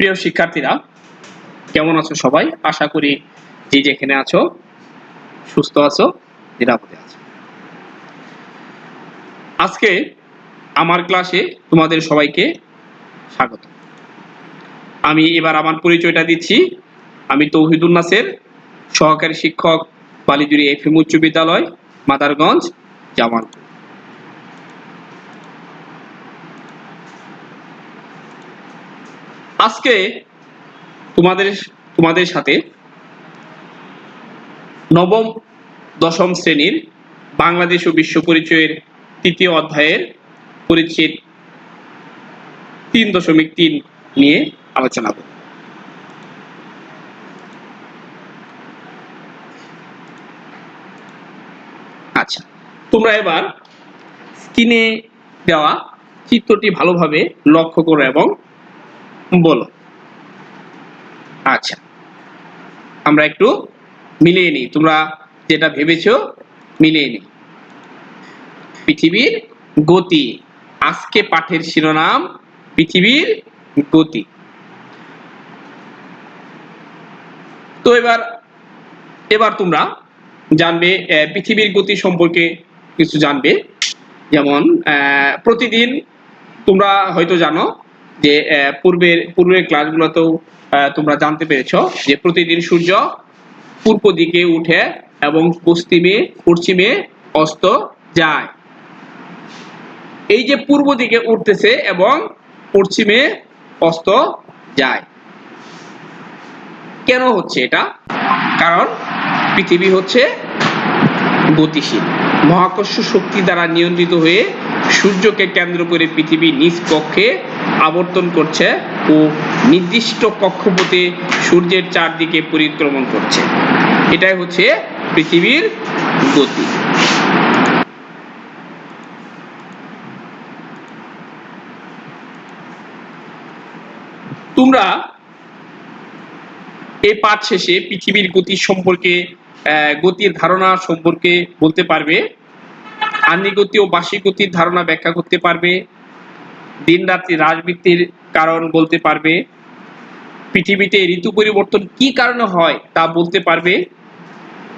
প্রিয় শিক্ষার্থীরা, কেমন আছো সবাই? আশা করি যে যেখানে আছো, সুস্থ আছো, নিরাপদে আছো। আজকে আমার ক্লাসে তোমাদের সবাইকে স্বাগত। আমি এবার আমার পরিচয়টা দিচ্ছি। আমি তৌহিদুল নাসের, সহকারী শিক্ষক বালিজুরি এফ এম উচ্চ বিদ্যালয়, মাদারগঞ্জ, জামালপুর। আজকে তোমাদের তোমাদের সাথে নবম, দশম শ্রেণির বাংলাদেশ ও বিশ্ব পরিচয়ের তৃতীয় অধ্যায়ের পরিচ্ছেদ তিন দশমিক তিন নিয়ে আলোচনা করব। আচ্ছা তোমরা এবার স্ক্রিনে দেওয়া চিত্রটি ভালোভাবে লক্ষ্য করো এবং বলো। আচ্ছা। আমরা একটু মিলিয়ে নিই। তোমরা যেটা ভেবেছো মিলিয়ে নিই। পৃথিবীর গতি। আজকে পাঠের শিরোনাম পৃথিবীর গতি। তো এবার এবার তোমরা জানবে পৃথিবীর গতি সম্পর্কে কিছু জানবে। যেমন প্রতিদিন তোমরা হয়তো জানো যে পূর্বের পূর্বের ক্লাসগুলোতেও তোমরা জানতে পেরেছ যে প্রতিদিন সূর্য পূর্ব দিকে উঠে এবং পশ্চিমে পশ্চিমে অস্ত যায়। এই যে পূর্ব দিকে উঠতেছে এবং পশ্চিমে অস্ত যায়। কেন হচ্ছে এটা? কারণ পৃথিবী হচ্ছে গতিশীল। মহাকর্ষ শক্তি দ্বারা নিয়ন্ত্রিত হয়ে সূর্যকে কেন্দ্র করে পৃথিবী নিজ কক্ষে আবর্তন করছে ও নির্দিষ্ট কক্ষপথে সূর্যের চারদিকে পরিক্রমণ করছে। এটাই হচ্ছে পৃথিবীর গতি। তোমরা এই পাঠ শেষে পৃথিবীর গতি সম্পর্কে গতির ধারণা সম্পর্কে বলতে পারবে। আন্নিক গতি ও বার্ষিক গতির ধারণা ব্যাখ্যা করতে পারবে। দিন রাত্রি রাজবৃত্তির কারণ বলতে পারবে, পৃথিবীতে ঋতু পরিবর্তন কি কারণে হয় তা বলতে পারবে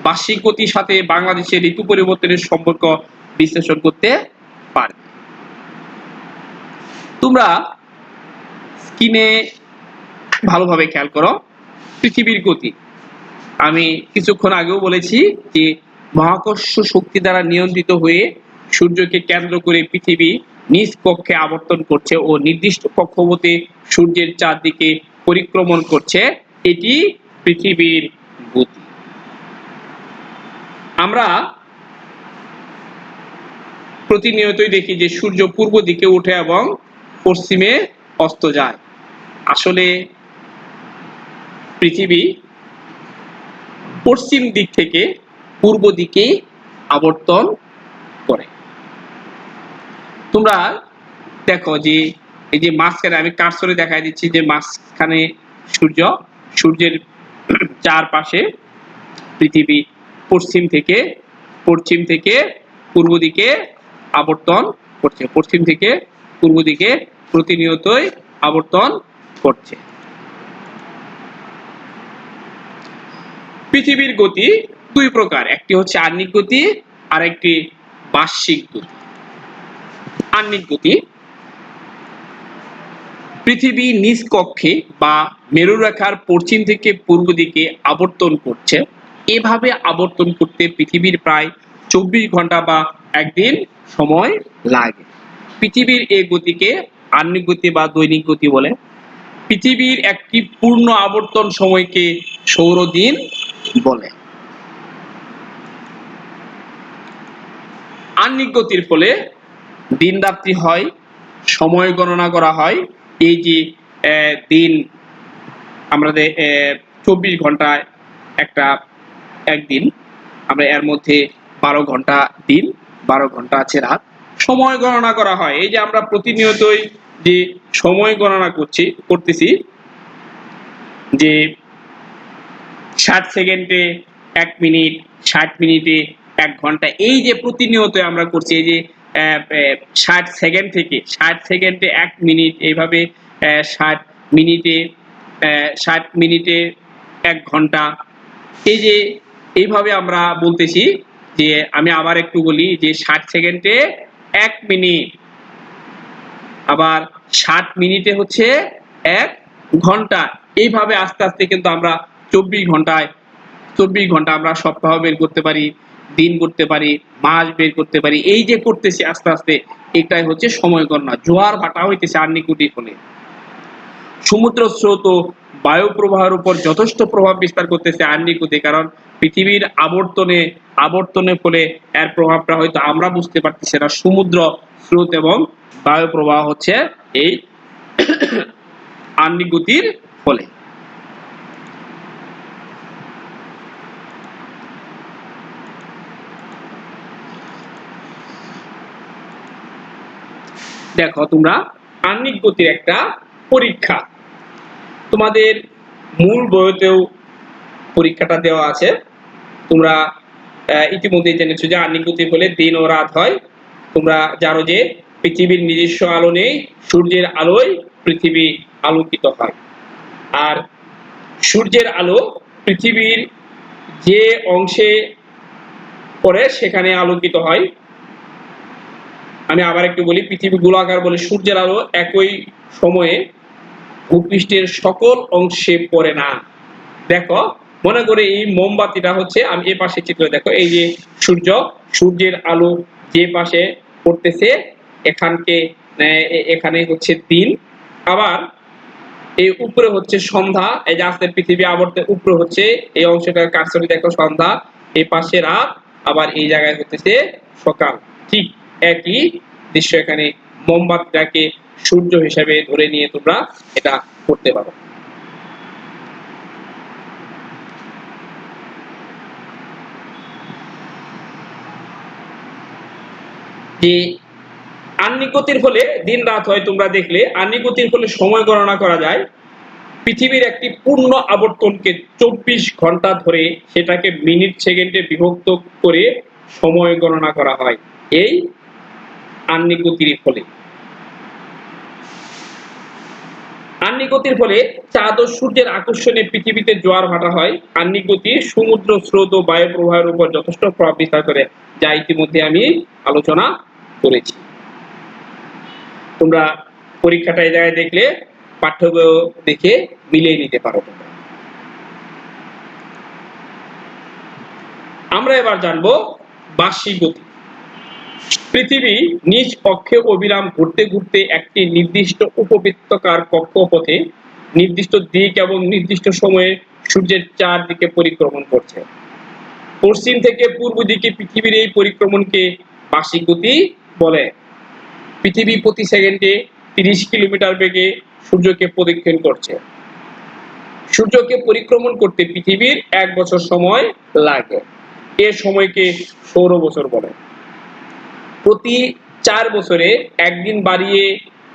বার্ষিক গতির সাথে বাংলাদেশের ঋতু পরিবর্তনের সম্পর্ক বিশ্লেষণ করতে পারবে। তোমরা স্ক্রিনে ভালোভাবে খেয়াল করো, পৃথিবীর গতি। আমি কিছুক্ষণ আগেও বলেছি যে মহাকর্ষ শক্তি দ্বারা নিয়ন্ত্রিত হয়ে সূর্যকে কেন্দ্র করে পৃথিবী নিজ কক্ষে আবর্তন করছে ও নির্দিষ্ট কক্ষপথে সূর্যের চারদিকে পরিক্রমণ করছে, এটি পৃথিবীর গতি। আমরা প্রতিনিয়তই দেখি যে সূর্য পূর্ব দিকে ওঠে এবং পশ্চিমে অস্ত যায়। আসলে পৃথিবী পশ্চিম দিক থেকে পূর্ব দিকে আবর্তন করে। তোমরা দেখো যে এই যে মাঝখানে আমি কার্সরে দেখাই দিচ্ছি যে মাঝখানে সূর্য, সূর্যের চারপাশে পৃথিবী পশ্চিম থেকে পশ্চিম থেকে পূর্ব দিকে আবর্তন করছে। পশ্চিম থেকে পূর্ব দিকে প্রতিনিয়তই আবর্তন করছে। পৃথিবীর গতি দুই প্রকার, একটি হচ্ছে আর্নিক গতি আর একটি বার্ষিক গতি। আহ্নিক গতি, পৃথিবী নিজ কক্ষে বা মেরুরেখার পশ্চিম থেকে পূর্ব দিকে আবর্তন করছে। এভাবে আবর্তন করতে পৃথিবীর প্রায় চব্বিশ ঘণ্টা বা একদিন সময় লাগে। পৃথিবীর এই গতিকে আহ্নিক গতি বা দৈনিক গতি বলে। পৃথিবীর একটি পূর্ণ আবর্তন সময়কে সৌরদিন বলে। আহ্নিক গতির ফলে দিন রাত্রি হয়, সময় গণনা করা হয়। এই যে দিন আমাদের চব্বিশ ঘন্টায় একটা, একদিন, আমরা এর মধ্যে বারো ঘণ্টা দিন, বারো ঘণ্টা আছে রাত। সময় গণনা করা হয়। এই যে আমরা প্রতিনিয়তই যে সময় গণনা করছি, করতেছি, যে ষাট সেকেন্ডে এক মিনিট, ষাট মিনিটে এক ঘণ্টা, এই যে প্রতিনিয়ত আমরা করছি, এই যে ষাট সেকেন্ড থেকে, ষাট সেকেন্ডে এক মিনিট এইভাবে ষাট মিনিটে ষাট মিনিটে এক ঘণ্টা। এই যে, এইভাবে আমরা বলতেছি যে, আমি আবার একটু বলি যে, ষাট সেকেন্ডে এক মিনিট আবার ষাট মিনিটে হচ্ছে এক ঘণ্টা। এইভাবে আস্তে আস্তে কিন্তু আমরা চব্বিশ ঘন্টায়, চব্বিশ ঘণ্টা আমরা সপ্তাহ বের করতে পারি। দিন করতে পারি, মাস বের করতে পারি, এই যে করতেছি আস্তে আস্তে, এটাই হচ্ছে সময় গণনা জোয়ার ভাটা হইতেছে আর্নিকুটির ফলে। সমুদ্র স্রোত বায়ু প্রবাহের উপর যথেষ্ট প্রভাব বিস্তার করতেছে আর আর্নিকুতি কারণ পৃথিবীর আবর্তনে, আবর্তনের ফলে এর প্রভাবটা হয়তো আমরা বুঝতে পারতেছি না। সমুদ্র স্রোত এবং বায়ু প্রবাহ হচ্ছে এই আর্নিকুতির ফলে। দেখো, তোমরা আহ্নিক গতির একটা পরীক্ষা। তোমাদের মূল বইতেও পরীক্ষাটা দেওয়া আছে। তোমরা ইতিমধ্যেই জেনেছো যে আহ্নিক গতি হলে দিন ও রাত হয়। তোমরা জানো যে পৃথিবীর নিজস্ব আলো নেই সূর্যের আলোয় পৃথিবী আলোকিত হয়। আর সূর্যের আলো পৃথিবীর যে অংশে পড়ে সেখানে আলোকিত হয়। আমি আবার একটু বলি, পৃথিবী গোলাকার বলে সূর্যের আলো একই সময়ে ভূপৃষ্ঠের সকল অংশে পড়ে না। দেখো, মনে করে এই মোমবাতিটা হচ্ছে, আমি এ পাশে চিত্র দেখো, এই যে সূর্য, সূর্যের আলো যে পাশে পড়তেছে, এখানকে এখানে হচ্ছে দিন। আবার এই উপরে হচ্ছে সন্ধ্যা, এই যে আস্তে পৃথিবী আবর্তে উপরে হচ্ছে, এই অংশটা কারসরি দেখো, সন্ধ্যা এই পাশে রাত, আবার এই জায়গায় হতেছে সকাল। ঠিক একই দৃশ্য এখানে মোমবাতিটাকে সূর্য হিসাবে ধরে নিয়ে তোমরা এটা করতে পারো। যে আন্নিগতির ফলে দিন রাত হয় তোমরা দেখলে আন্নিগতির ফলে সময় গণনা করা যায়। পৃথিবীর একটি পূর্ণ আবর্তনকে চব্বিশ ঘণ্টা ধরে সেটাকে মিনিট, সেকেন্ডে বিভক্ত করে সময় গণনা করা হয়। এই আন্নিগতির ফলে। আন্নিগতির ফলে চাঁদ ও সূর্যের আকর্ষণে পৃথিবীতে জোয়ার ভাটা হয়। সমুদ্র, স্রোত ও বায়ু প্রবাহের উপর যথেষ্ট প্রভাব বিস্তার করে, যা ইতিমধ্যে আমি আলোচনা করেছি। তোমরা পরীক্ষাটা এই জায়গায় দেখলে পাঠ্য দেখে মিলিয়ে নিতে পারো আমরা এবার জানব বার্ষিক গতি। পৃথিবী নিজ অক্ষে অবিরাম ঘুরতে ঘুরতে একটি নির্দিষ্ট উপবৃত্তকার কক্ষপথে নির্দিষ্ট দিক এবং নির্দিষ্ট সময়ে সূর্যের চারদিকে পরিক্রমণ করছে। পশ্চিম থেকে পূর্ব দিকে পৃথিবীর এই পরিক্রমণকে বার্ষিক গতি বলে। পৃথিবী প্রতি সেকেন্ডে তিরিশ কিলোমিটার বেগে সূর্যকে প্রদক্ষিণ করছে। সূর্যকে পরিক্রমণ করতে পৃথিবীর এক বছর সময় লাগে। এ সময়কে সৌর বছর বলে। প্রতি চার বছরে একদিন বাড়িয়ে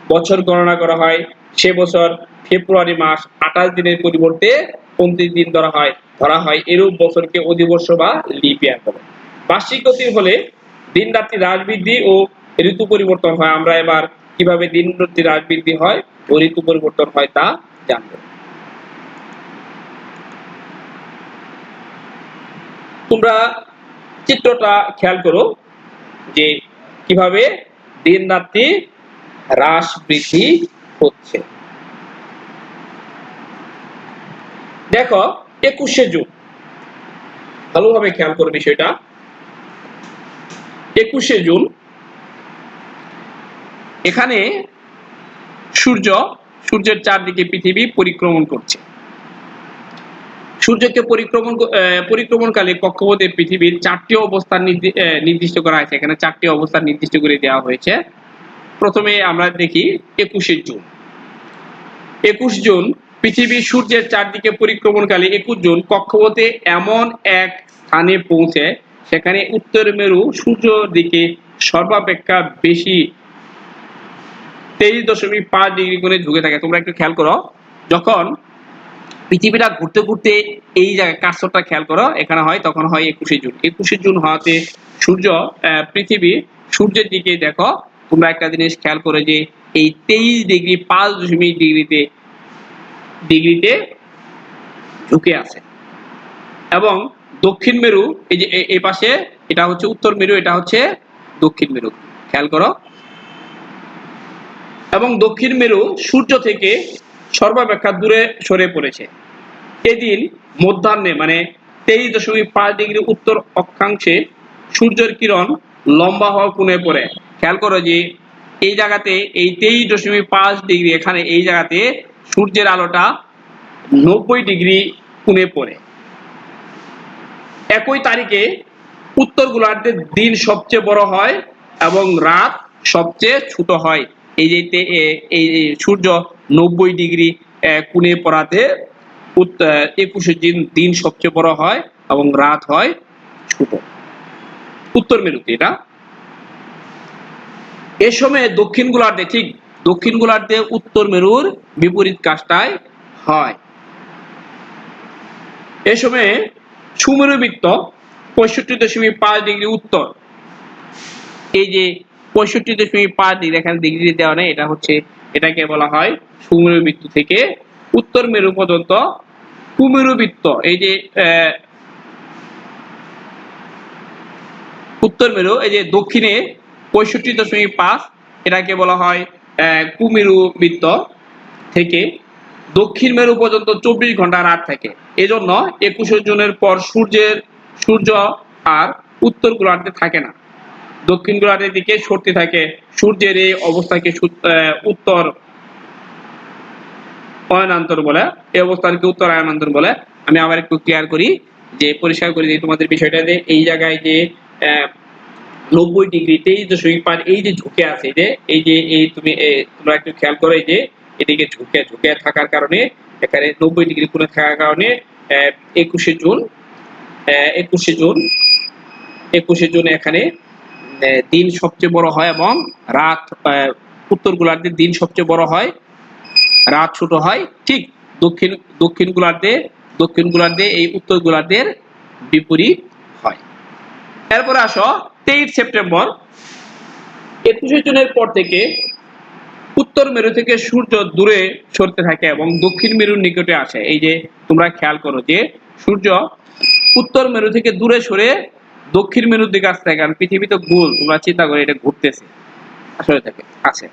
বছর গণনা করা হয়। সে বছর ফেব্রুয়ারি মাস আঠাশ দিনের পরিবর্তে পঁয়ত্রিশ দিন ধরা হয় ধরা হয়। এরূপ বছরকে অধিবর্ষ বা লিপ ইয়ার বলে বার্ষিক গতির ফলে দিন রাত্রি হ্রাস বৃদ্ধি ও ঋতু পরিবর্তন হয়। আমরা এবার কীভাবে দিন রাত্রি হ্রাস বৃদ্ধি হয় ও ঋতু পরিবর্তন হয় তা জানব। তোমরা চিত্রটা খেয়াল করো যে কীভাবে দিন রাত্রি হ্রাস বৃদ্ধি হচ্ছে? দেখো, একুশে জুন। ভালোভাবে খেয়াল করো বিষয়টা। একুশে জুন, এখানে সূর্য, সূর্যের চারদিকে পৃথিবী পরিক্রমণ করছে। সূর্যকে পরিক্রমণ পরিক্রমণকালে কক্ষপথে পৃথিবীর চারটি অবস্থান নির্দি- নির্দিষ্ট করা হয়েছে। এখানে চারটি অবস্থান নির্দিষ্ট করে দেওয়া হয়েছে। প্রথমে আমরা দেখি একুশে জুন। একুশ জুন পৃথিবী সূর্যের চারদিকে পরিক্রমণকালে একুশ জুন কক্ষপথে এমন এক স্থানে পৌঁছে, সেখানে উত্তর মেরু সূর্যর দিকে সর্বাপেক্ষা বেশি তেইশ দশমিক পাঁচ ডিগ্রি করে ঝুঁকে থাকে। তোমরা একটু খেয়াল করো, যখন পৃথিবীটা ঘুরতে ঘুরতে এই জায়গায় কাজটা খেয়াল করো, এখানে হয়, তখন হয় একুশে জুন। একুশে জুন হওয়াতে সূর্য পৃথিবী সূর্যের দিকে দেখো, তোমরা একটা জিনিস খেয়াল করে যে এই তেইশ ডিগ্রি, পাঁচ দশমিক ডিগ্রিতে ডিগ্রিতে ঝুঁকে আছে। এবং দক্ষিণ মেরু, এই যে এই পাশে, এটা হচ্ছে উত্তর মেরু, এটা হচ্ছে দক্ষিণ মেরু। খেয়াল করো। এবং দক্ষিণ মেরু সূর্য থেকে সর্বাপেক্ষা দূরে সরে পড়েছে। এদিন মধ্যাহ্নে মানে তেইশ দশমিক পাঁচ ডিগ্রি উত্তর অক্ষাংশে সূর্যের কিরণ লম্বা হওয়া কোণে পড়ে। খেয়াল করো যে, এই জায়গাতে, এই তেইশ দশমিক পাঁচ ডিগ্রি এখানে, এই জায়গাতে সূর্যের আলোটা নব্বই ডিগ্রি কোণে পড়ে। একই তারিখে উত্তর গোলার্ধের দিন সবচেয়ে বড় হয় এবং রাত সবচেয়ে ছোট হয়। এই যে, এই সূর্য নব্বই ডিগ্রি কোণে পড়াতে একুশে দিন দিন সবচেয়ে বড় হয় এবং রাত হয় ছোট উত্তর মেরুতে এটা। এ সময়ে দক্ষিণ গোলার্ধে, ঠিক দক্ষিণ গোলার্ধে উত্তর মেরুর বিপরীত কাজটাই হয়। এ সময়ে সুমেরু বৃত্ত পঁয়ষট্টি দশমিক পাঁচ ডিগ্রি উত্তর। এই যে পঁয়ষট্টি দশমিক পাঁচ ডিগ্রি, এখানে ডিগ্রি দেওয়া নেই, এটা হচ্ছে এটাকে বলা হয় সুমেরু বৃত্ত থেকে উত্তর মেরু পর্যন্ত কুমেরু বৃত্ত এই যে উত্তর মেরু, এই যে দক্ষিণে পঁয়ষট্টি দশমিক পাঁচ, এটাকে বলা হয় কুমেরু বৃত্ত থেকে। দক্ষিণ মেরু পর্যন্ত চব্বিশ ঘণ্টা রাত থাকে। এজন্য একুশে জুনের পর সূর্যের, সূর্য আর উত্তর গোলার্ধে থাকে না। দক্ষিণ গোলার্ধের দিকে সরতে থাকে। সূর্যের এই অবস্থাকে উত্তর অয়নান্তর বলে। এই অবস্থানকে উত্তর অয়নান্তর বলে। আমি আবার একটু ক্লিয়ার করি যে, পরিষ্কার করে দিই তোমাদের বিষয়টা যে এই জায়গায় যে নব্বই ডিগ্রি, তেইশ দশমিক পাঁচ, এই যে ঝুঁকে আছে, যে, এই যে, এই তুমি তোমরা একটু খেয়াল করো এই যে, এদিকে ঝুঁকে ঝুঁকে থাকার কারণে, এখানে নব্বই ডিগ্রি কোণে থাকার কারণে একুশে জুন একুশে জুন একুশে জুন এখানে দিন সবচেয়ে বড় হয় এবং রাত উত্তর গোলার্ধের দিন সবচেয়ে বড় হয়। রাত ছোট হয়, ঠিক দক্ষিণ দক্ষিণ গোলার্ধে দক্ষিণ গোলার্ধে এই উত্তর গোলার্ধের বিপরীত হয়। এরপরে আসো, তেইশ সেপ্টেম্বর, একুশে জুনের পর থেকে উত্তর মেরু থেকে সূর্য দূরে সরতে থাকে এবং দক্ষিণ মেরুর নিকটে আসে। এই যে তোমরা খেয়াল করো যে সূর্য উত্তর মেরু থেকে দূরে সরে দক্ষিণ মেরুর দিকে আসতে কারণ পৃথিবী তো গোল তোমরা চিন্তা করে এটা ঘুরতেছে। আসলে থাকে আছে।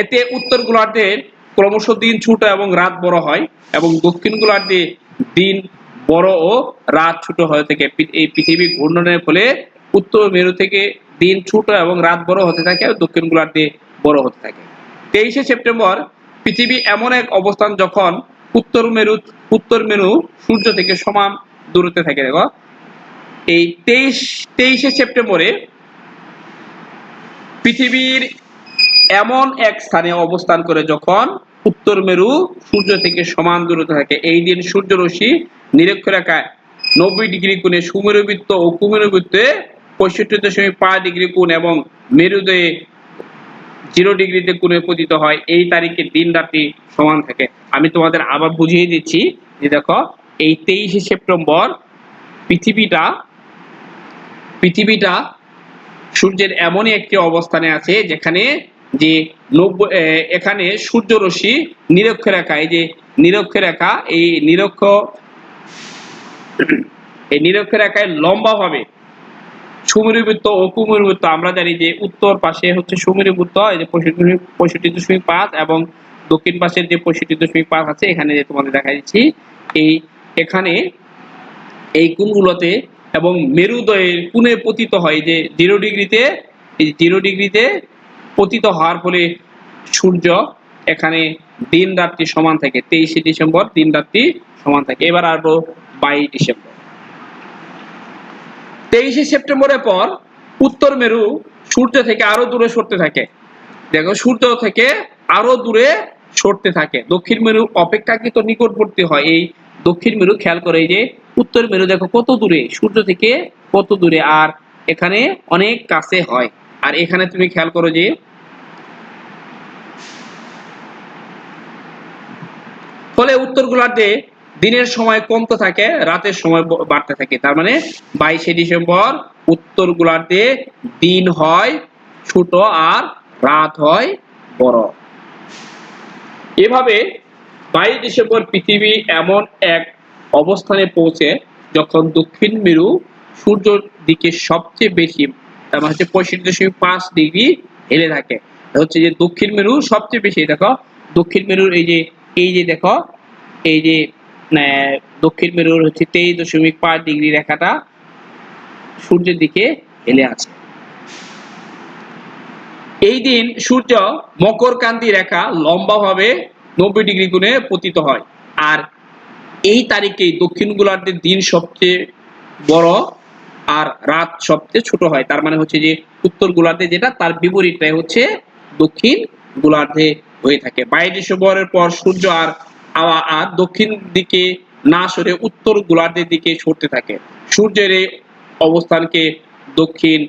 এতে উত্তর গোলার্ধের ক্রমশ দিন ছোট এবং রাত বড় হয়, এবং দক্ষিণ গোলার্ধে দিন বড় ও রাত ছোট হয়ে থাকে। এই পৃথিবী ঘূর্ণনের ফলে উত্তর মেরু থেকে দিন ছোট এবং রাত বড় হতে থাকে আর দক্ষিণ গোলার্ধে বড় হতে থাকে। তেইশে সেপ্টেম্বর, পৃথিবী এমন এক অবস্থান যখন উত্তর মেরু উত্তর মেরু সূর্য থেকে সমান দূরত্বে থাকে, দেখো। এই তেইশ, তেইশে সেপ্টেম্বরে পৃথিবীর এমন এক স্থানে অবস্থান করে যখন উত্তর মেরু সূর্য থেকে সমান দূরত্বে থাকে। এই দিন সূর্য রশ্মি নিরক্ষরেখায় নব্বই ডিগ্রি কোণে সুমেরুবৃত্ত ও কুমেরুবৃত্তে পঁয়ষট্টি দশমিক পাঁচ ডিগ্রি কোণ এবং মেরুদয়ে জিরো ডিগ্রিতে কোণে পতিত হয়। এই তারিখে দিন রাত্রি সমান থাকে। আমি তোমাদের আবার বুঝিয়ে দিচ্ছি যে দেখো, এই তেইশে সেপ্টেম্বর পৃথিবীটা পৃথিবীটা সূর্যের এমনই একটি অবস্থানে আছে যেখানে যে নব্বই এখানে সূর্য রশ্মি নিরক্ষরেখা এই যে নিরক্ষরেখা এই নিরক্ষ, এই নিরক্ষরেখায় লম্বা ভাবে সুমেরুবৃত্ত ও কুমেরুবৃত্ত, আমরা জানি যে উত্তর পাশে হচ্ছে সুমেরুবৃত্ত, এই যে পঁয়ষট্টি দশমিক পাঁচ এবং দক্ষিণ পাশের যে পঁয়ষট্টি দশমিক পাঁচ আছে, এখানে যে তোমাদের দেখা দিচ্ছি, এই, এখানে এই কোণগুলোতে এবং মেরুদয়ের পুনে পতিত হয় যে জিরো ডিগ্রিতে এই জিরো ডিগ্রিতে পতিত হওয়ার ফলে সূর্য এখানে দিন রাত্রি সমান থাকে, তেইশে ডিসেম্বর দিন রাত্রি সমান থাকে। এবার আরও বাইশ ডিসেম্বর। তেইশে সেপ্টেম্বরের পর উত্তর মেরু সূর্য থেকে আরও দূরে সরতে থাকে। দেখো, সূর্য থেকে আরও দূরে সরতে থাকে। দক্ষিণ মেরু অপেক্ষাকৃত নিকটবর্তী হয়। এই দক্ষিণ মেরু খেয়াল করে যে উত্তর মেরু দেখো, কত দূরে? সূর্য থেকে কত দূরে? আর এখানে অনেক কাছে হয়। আর এখানে তুমি খেয়াল করো যে ফলে উত্তর গোলার্ধে দিনের সময় কমতে থাকে, রাতের সময় বাড়তে থাকে। তার মানে বাইশে ডিসেম্বর উত্তর গোলার্ধে দিন হয়, ছোট আর রাত হয় বড়। এভাবে বাইশ ডিসেম্বর পৃথিবী এমন এক অবস্থানে পৌঁছে যখন দক্ষিণ মেরু সূর্যর দিকে সবচেয়ে বেশি তার মানে হচ্ছে পঁয়ষট্টি দশমিক পাঁচ ডিগ্রি হেলে থাকে। হচ্ছে যে দক্ষিণ মেরু সবচেয়ে বেশি দেখো দক্ষিণ মেরুর এই যে এই যে দেখো এই যে আহ, দক্ষিণ মেরুর হচ্ছে তেইশ দশমিক পাঁচ ডিগ্রি রেখাটা সূর্যের দিকে হেলে আছে। এই দিন সূর্য মকর মকরকান্তি রেখা লম্বাভাবে নব্বই ডিগ্রি গুণে পতিত হয়। আর এই তারিখেই দক্ষিণ গোলার্ধের দিন সবচেয়ে বড় আর রাত সবচেয়ে ছোট হয়। তার মানে হচ্ছে যে উত্তর গোলার্ধে যেটা, তার বিপরীতটাই হচ্ছে দক্ষিণ গোলার্ধে হয়ে থাকে। বাইশ ডিসেম্বরের পর সূর্য আর আ- আর দক্ষিণ দিকে না সরে উত্তর গোলার্ধের দিকে সরতে থাকে। সূর্যের এই অবস্থানকে দক্ষিণ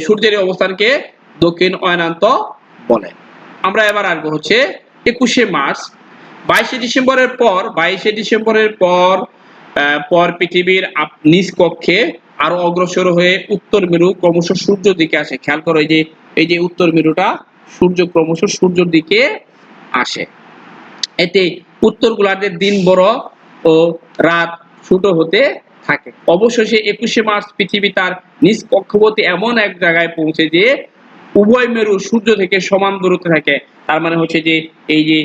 সূর্যের অবস্থানকে দক্ষিণ অয়নান্ত বলে। আমরা এবার আসব হচ্ছে একুশে মার্চ। বাইশে ডিসেম্বরের পর, বাইশে ডিসেম্বরের পর পর পৃথিবীর নিজ কক্ষে আরও অগ্রসর হয়ে উত্তর মেরু ক্রমশ সূর্য দিকে আসে। খেয়াল করো এই যে এই যে উত্তর মেরুটা, সূর্য ক্রমশ সূর্যের দিকে আসে। এতে উত্তর গোলার্ধের দিন বড় ও রাত ছোট হতে থাকে। অবশেষে একুশে মার্চ পৃথিবী তার নিজ কক্ষপথে এমন এক জায়গায় পৌঁছে যে, উভয় মেরু সূর্য থেকে সমান দূরত্বে থাকে। তার মানে হচ্ছে যে, এই যে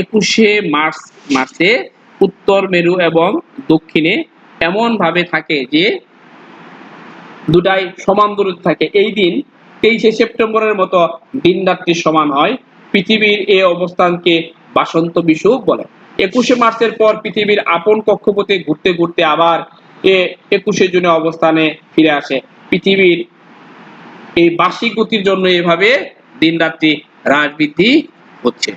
একুশে মার্চ মাসে উত্তর মেরু এবং দক্ষিণে এমন ভাবে থাকে যে দুটাই সমান দূরত্বে থাকে। এই দিন তেইশে সেপ্টেম্বরের মতো দিন রাত্রি সমান হয়। পৃথিবীর এই অবস্থানকে বাসন্ত বিষুব বলে। একুশে মার্চের পর পৃথিবীর আপন কক্ষপথে ঘুরতে ঘুরতে আবার এ একুশে জুনে অবস্থানে ফিরে আসে। পৃথিবীর এই বার্ষিক গতির জন্য এভাবে দিন রাত্রি হ্রাস বৃদ্ধি হচ্ছে।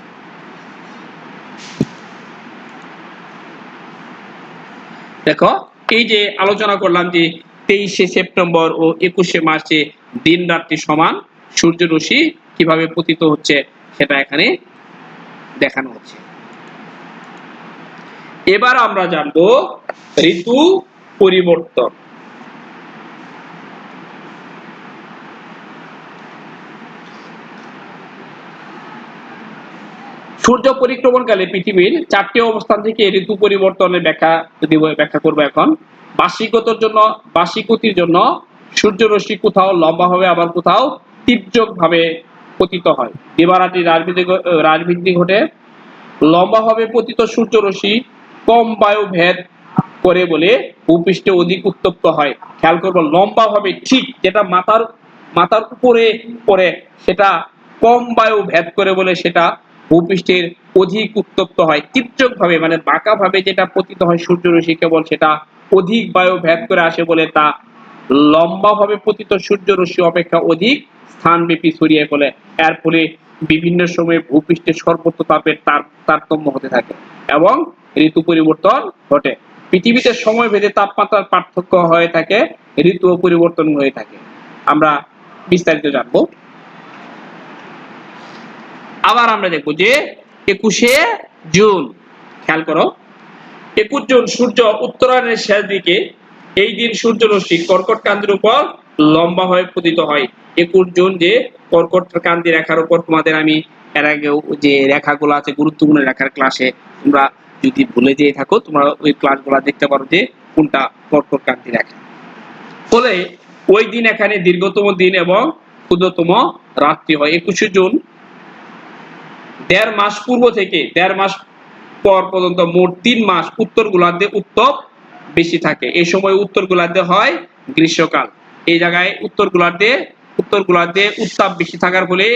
দেখো, এই যে আলোচনা করলাম যে তেইশে সেপ্টেম্বর ও একুশে মার্চে দিন রাত্রি সমান সূর্য রশ্মি কীভাবে পতিত হচ্ছে সেটা এখানে দেখানো হচ্ছে। এবার আমরা জানব ঋতু পরিবর্তন। সূর্য পরিক্রমণকালে পৃথিবীর চারটি অবস্থান থেকে ঋতু পরিবর্তনের ব্যাখ্যা দিব, ব্যাখ্যা করব এখন। বার্ষিকতার জন্য, বার্ষিকতির জন্য সূর্য রশ্মি কোথাও লম্বা হবে, আবার কোথাও তীর্যক ভাবে পতিত হয়। দিবারাত্রি রাজবৃদ্ধি রাজবৃদ্ধি ঘটে। লম্বাভাবে পতিত সূর্য রশ্মি, কম বায়ু ভেদ করে বলে ভূপৃষ্ঠে অধিক উত্তপ্ত হয়। খেয়াল করব লম্বাভাবে ঠিক যেটা মাথার মাথার উপরে পড়ে, সেটা কম বায়ু ভেদ করে বলে সেটা ভূপৃষ্ঠের অধিক উত্তপ্ত হয় তীর্যক ভাবে মানে বাঁকা ভাবে যেটা পতিত হয় সূর্য রশ্মি কেবল সেটা অধিক বায়ু ভেদ করে আসে বলে তা লম্বাভাবে পতিত সূর্য রশ্মি অপেক্ষা অধিক স্থানব্যাপী ছড়িয়ে ফেলে এর ফলে বিভিন্ন সময়ে ভূপৃষ্ঠের সর্বোচ্চ তাপের তার- তারতম্য হতে থাকে এবং ঋতু পরিবর্তন ঘটে। পৃথিবীতে সময় ভেদে তাপমাত্রার পার্থক্য হয়ে থাকে, ঋতু পরিবর্তন হয়ে থাকে। আমরা বিস্তারিত জানব। আবার আমরা দেখব যে একুশে জুন, খেয়াল করো, একুশ জুন সূর্য উত্তরায়ণের শেষ দিকে, এই দিন সূর্য রশ্মি কর্কট কান্তির উপর লম্বা হয়ে পতিত হয়। একুশ জুন যে কর্কট কান্তি রেখার উপর তোমাদের আমি এর আগেও যে রেখাগুলো আছে গুরুত্বপূর্ণ রেখার ক্লাসে তোমরা যদি ভুলে যেয়ে থাকো, তোমরা ওই ক্লাসগুলো দেখতে পারো যে কোনটা কর্কট কান্তি রেখা। ফলে ওই দিন এখানে দীর্ঘতম দিন এবং ক্ষুদ্রতম রাত্রি হয়। একুশে জুন দেড় মাস পূর্ব থেকে, দেড় মাস পর পর্যন্ত মোট তিন মাস উত্তর গোলার্ধে উত্তপ বেশি থাকে। এই সময় উত্তর গোলার্ধে হয় গ্রীষ্মকাল। এই জায়গায় উত্তর গোলার্ধে উত্তর গোলার্ধে উত্তাপ বেশি থাকার ফলে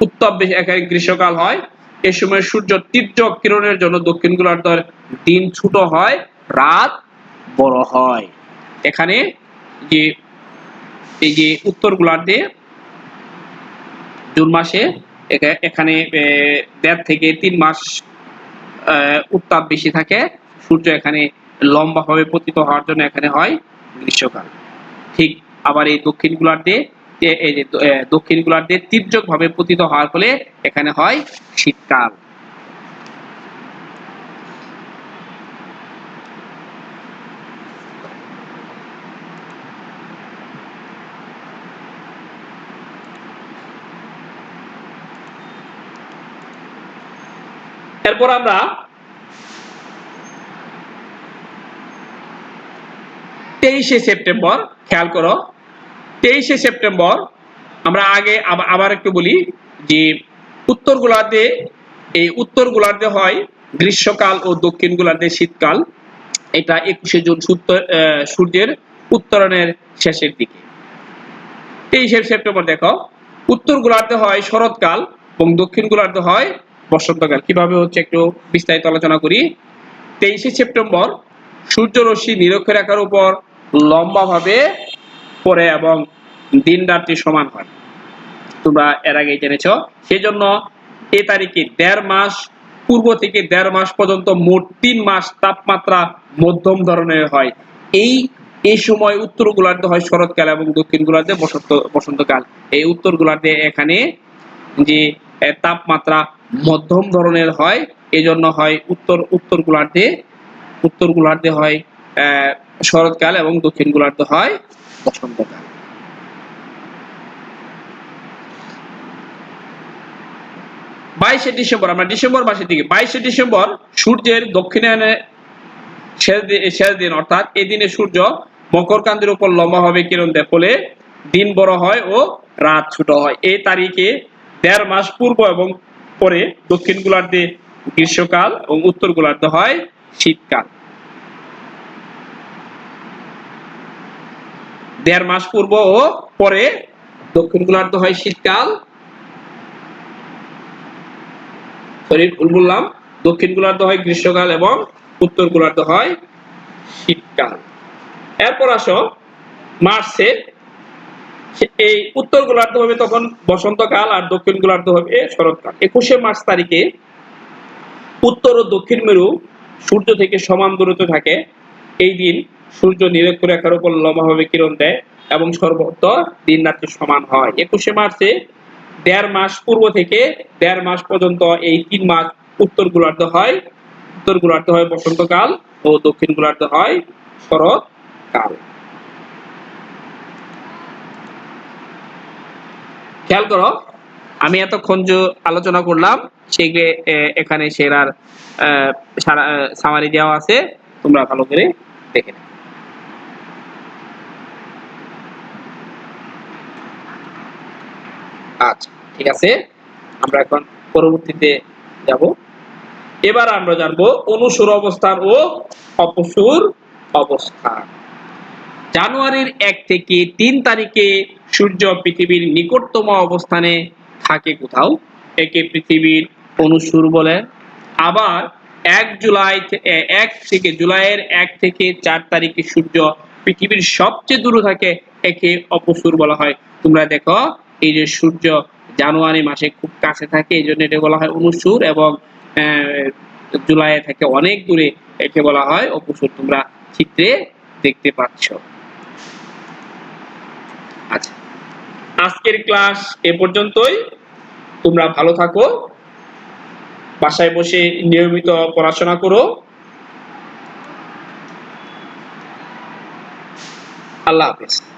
উত্তাপ বেশি গ্রীষ্মকাল হয়। এই সময় সূর্য তীর্য কিরণের জন্য দক্ষিণ গোলার্ধের দিন ছোট হয়, রাত বড় হয়। এখানে যে, এই যে উত্তর গোলার্ধে জুন মাসে এখানে দেড় থেকে তিন মাস উত্তাপ বেশি থাকে। সূর্য এখানে লম্বাভাবে পতিত হওয়ার জন্য এখানে হয় গ্রীষ্মকাল। ঠিক আবার এই দক্ষিণ গোলার্ধে এই যে দক্ষিণ গোলার্ধে তীর্যক ভাবে পতিত হওয়ার ফলে এখানে হয় শীতকাল। এরপর আমরা তেইশে সেপ্টেম্বর, খেয়াল করো, তেইশে সেপ্টেম্বর আমরা আগে আবার একটু বলি যে উত্তর গোলার্ধে এই উত্তর গোলার্ধে হয় গ্রীষ্মকাল ও দক্ষিণ গোলার্ধে শীতকাল। এটা একুশে জুন সূর্যের উত্তরণের শেষের দিকে। তেইশে সেপ্টেম্বর দেখো উত্তর গোলার্ধে হয় শরৎকাল এবং দক্ষিণ গোলার্ধে হয় বসন্তকাল। কীভাবে হচ্ছে একটু বিস্তারিত আলোচনা করি? তেইশে সেপ্টেম্বর সূর্য রশ্মি নিরক্ষরেখার উপর লম্বাভাবে পড়ে এবং দিন রাত্রি সমান হয়। তোমরা এর আগে জেনেছ। সেই জন্য এ তারিখে দেড় মাস পূর্ব থেকে দেড় মাস পর্যন্ত মোট তিন মাস তাপমাত্রা মধ্যম ধরনের হয়। এই এই সময় উত্তর গোলার্ধে হয় শরৎকাল এবং দক্ষিণ গোলার্ধে বসন্ত, বসন্তকাল। এই উত্তর গোলার্ধে এখানে যে তাপমাত্রা মধ্যম ধরনের হয়, এজন্য হয় উত্তর উত্তর গোলার্ধে উত্তর গোলার্ধে হয় শরৎকাল এবং দক্ষিণ গোলার্ধে হয় বসন্তকাল। বাইশে ডিসেম্বর, আমরা ডিসেম্বর মাসের দিকে, বাইশে ডিসেম্বর সূর্যের দক্ষিণায়নে শেষ দিন, অর্থাৎ এই দিনে সূর্য মকরকান্তির উপর লম্বা হবে কিরণ দেয় ফলে দিন বড় হয় ও রাত ছোট হয়। এই তারিখে দেড় মাস পূর্ব এবং পরে দক্ষিণ গোলার্ধে গ্রীষ্মকাল এবং উত্তর গোলার্ধে হয় শীতকাল। দেড় মাস পূর্ব ও পরে দক্ষিণ গোলার্ধে হয় শীতকাল। সরি ভুল বললাম দক্ষিণ গোলার্ধ হয় গ্রীষ্মকাল এবং উত্তর গোলার্ধ হয় শীতকাল। এরপর আসো মার্চে এই উত্তর গোলার্ধ হবে তখন বসন্তকাল আর দক্ষিণ গোলার্ধ হবে শরৎকাল। একুশে মার্চ তারিখে উত্তর ও দক্ষিণ মেরু সূর্য থেকে সমান দূরত্বে থাকে। এই দিন সূর্য নিরক্ষরেখার উপর লম্বাভাবে কিরণ দেয় এবং সর্বত্র দিন রাত্রি সমান হয়। একুশে মার্চে দেড় মাস পূর্ব থেকে দেড় মাস পর্যন্ত এই তিন মাস উত্তর গোলার্ধ হয়। উত্তর গোলার্ধ হয় বসন্তকাল ও দক্ষিণ গোলার্ধ হয় শরৎকাল। খেয়াল করো, আমি এতক্ষণ যে আলোচনা করলাম সেগুলো এখানে সেরার সারা সামারি দেওয়া আছে, তোমরা ভালো করে দেখে আচ্ছা ঠিক আছে, আমরা এখন পরবর্তীতে যাব। এবার আমরা জানব অনুসুর অবস্থান ও অপসুর অবস্থান। জানুয়ারির এক থেকে তিন তারিখে সূর্য পৃথিবীর নিকটতম অবস্থানে থাকে কোথাও, একে পৃথিবীর অনুসুর বলে। আবার এক জুলাই এক থেকে জুলাইয়ের এক থেকে চার তারিখে সূর্য পৃথিবীর সবচেয়ে দূরে থাকে, একে অপসুর বলা হয়। তোমরা দেখো, এই যে সূর্য জানুয়ারি মাসে খুব কাছে থাকে, এই জন্য এটা বলা হয় অনুসুর এবং জুলাইয়ে থাকে অনেক দূরে, একে বলা হয় অপসুর। তোমরা চিত্রে দেখতে পাচ্ছ আচ্ছা আজকের ক্লাস এ পর্যন্তই। তোমরা ভালো থাকো। বাসায় বসে নিয়মিত পড়াশোনা করো। আল্লাহ হাফেজ।